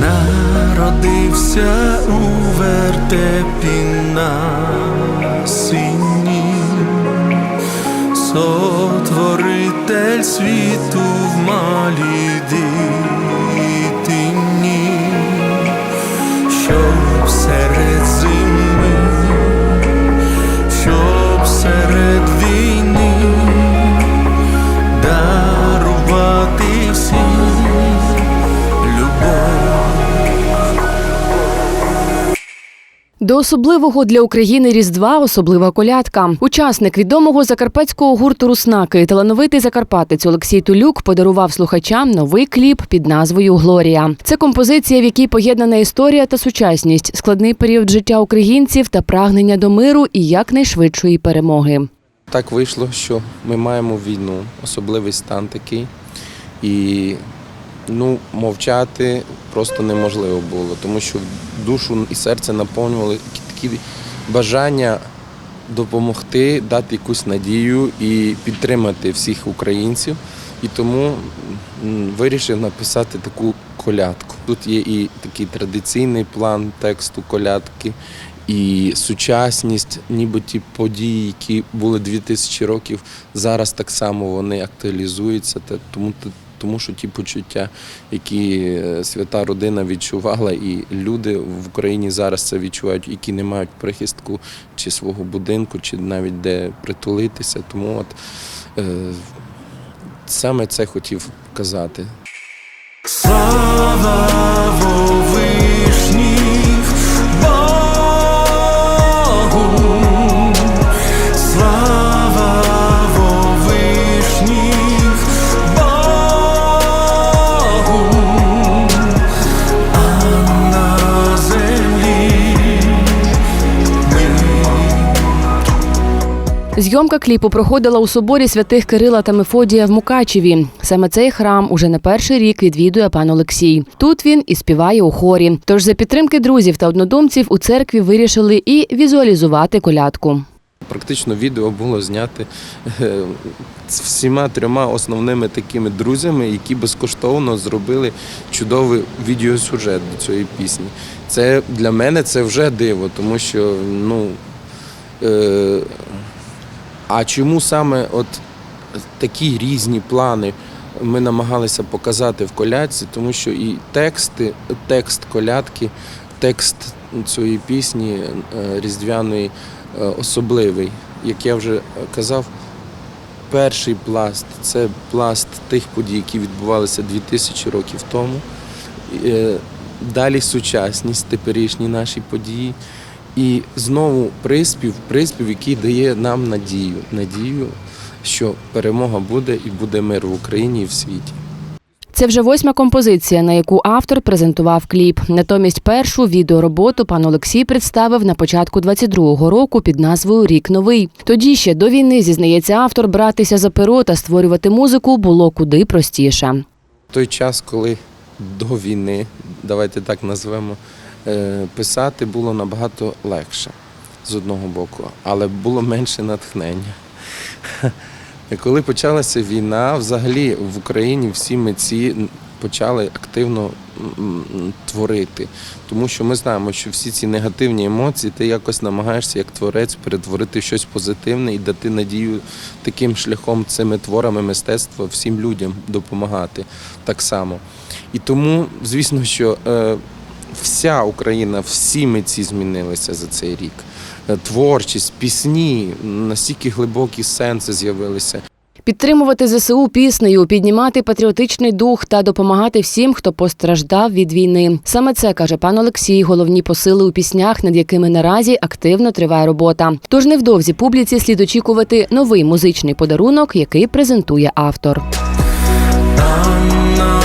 народився у вертепі на сині, сотворитель світу в малій дитині, що серед До особливого для України Різдва особлива колядка. Учасник відомого закарпатського гурту Руснаки, талановитий закарпатець Олексій Тулюк подарував слухачам новий кліп під назвою Глорія. Це композиція, в якій поєднана історія та сучасність, складний період життя українців та прагнення до миру і якнайшвидшої перемоги. Так вийшло, що ми маємо війну, особливий стан такий. І ну, мовчати просто неможливо було, тому що душу і серце наповнювали такі бажання допомогти, дати якусь надію і підтримати всіх українців. І тому вирішив написати таку колядку. Тут є і такий традиційний план тексту колядки, і сучасність, ніби ті події, які були 2000 років, зараз так само вони актуалізуються. Тому, тому що ті почуття, які е, свята родина відчувала, і люди в Україні зараз це відчувають, які не мають прихистку чи свого будинку, чи навіть де притулитися. Тому от е, саме це хотів казати. Слава Вовишніх Зйомка кліпу проходила у соборі святих Кирила та Мефодія в Мукачеві. Саме цей храм уже не перший рік відвідує пан Олексій. Тут він і співає у хорі. Тож за підтримки друзів та однодумців у церкві вирішили і візуалізувати колядку. Практично відео було зняте е, з всіма трьома основними такими друзями, які безкоштовно зробили чудовий відеосюжет до цієї пісні. Це для мене це вже диво, тому що ну. Е, а чому саме от такі різні плани ми намагалися показати в колядці, тому що і тексти, текст колядки, текст цієї пісні е, різдвяної е, особливий. Як я вже казав, перший пласт це пласт тих подій, які відбувалися 2000 років тому. Е, Далі сучасність, теперішні наші події. І знову приспів, приспів, який дає нам надію, надію, що перемога буде і буде мир в Україні і в світі. Це вже восьма композиція, на яку автор презентував кліп. Натомість першу відеороботу пан Олексій представив на початку 22-го року під назвою Рік новий. Тоді ще до війни зізнається автор, братися за перо та створювати музику було куди простіше. той час, коли до війни, давайте так назвемо, писати було набагато легше з одного боку, але було менше натхнення. Коли почалася війна, взагалі в Україні всі митці почали активно творити. Тому що ми знаємо, що всі ці негативні емоції ти якось намагаєшся як творець перетворити щось позитивне і дати надію таким шляхом цими творами мистецтва всім людям допомагати так само. І тому, звісно, що е, вся Україна, всі митці змінилися за цей рік. Е, Творчість, пісні, настільки глибокі сенси з'явилися. Підтримувати ЗСУ піснею, піднімати патріотичний дух та допомагати всім, хто постраждав від війни. Саме це каже пан Олексій. Головні посили у піснях, над якими наразі активно триває робота. Тож невдовзі публіці слід очікувати новий музичний подарунок, який презентує автор. Там на